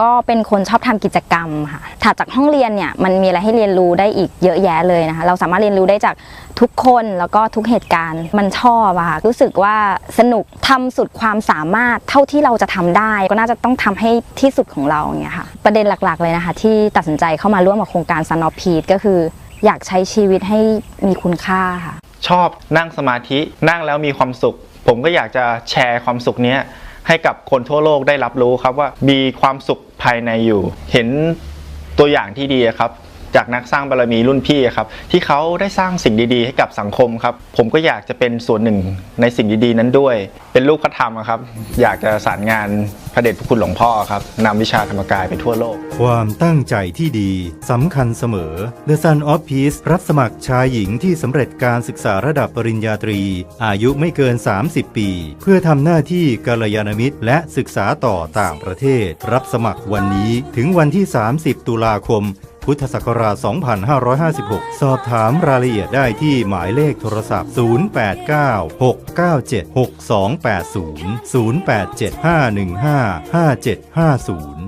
ก็เป็นคนชอบทำกิจกรรมค่ะถัดจากห้องเรียนเนี่ยมันมีอะไรให้เรียนรู้ได้อีกเยอะแยะเลยนะคะ เราสามารถเรียนรู้ได้จากทุกคนแล้วก็ทุกเหตุการณ์ มันชอบอะค่ะรู้สึกว่าสนุกทำสุดความสามารถเท่าที่เราจะทำได้ ก็น่าจะต้องทำให้ที่สุดของเราอย่างเงี้ยค่ะ ประเด็นหลักๆเลยนะคะ ที่ตัดสินใจเข้ามาร่วมกับโครงการ Sun of Peace ก็คือ อยากใช้ชีวิตให้มีคุณค่าค่ะ ชอบนั่งสมาธินั่งแล้วมีความสุข ผมก็อยากจะแชร์ความสุขเนี้ย ให้กับคนทั่วโลกได้รับรู้ครับว่ามีความสุขภายในอยู่ เห็นตัวอย่างที่ดีครับ จากนักสร้างบารมีรุ่นพี่ครับที่เขาได้สร้างสิ่งดีๆ ให้กับสังคมครับ ผมก็อยากจะเป็นส่วนหนึ่งในสิ่งดีๆ นั้นด้วย เป็นลูกพระธรรมครับ อยากจะสารงานพระเดชพระคุณหลวงพ่อครับนำวิชาธรรมกายไปทั่วโลก ความตั้งใจที่ดีสำคัญเสมอ The Sun of Peace รับสมัครชายหญิงที่สำเร็จการศึกษาระดับปริญญาตรี อายุไม่เกิน 30 ปี เพื่อทำหน้าที่กัลยาณมิตร และศึกษาต่อต่างประเทศ รับสมัครวันนี้ถึงวันที่ 30 ตุลาคม พุทธศักราช 2556 สอบถามรายละเอียดได้ที่หมายเลขโทรศัพท์ 0896976280 0875155750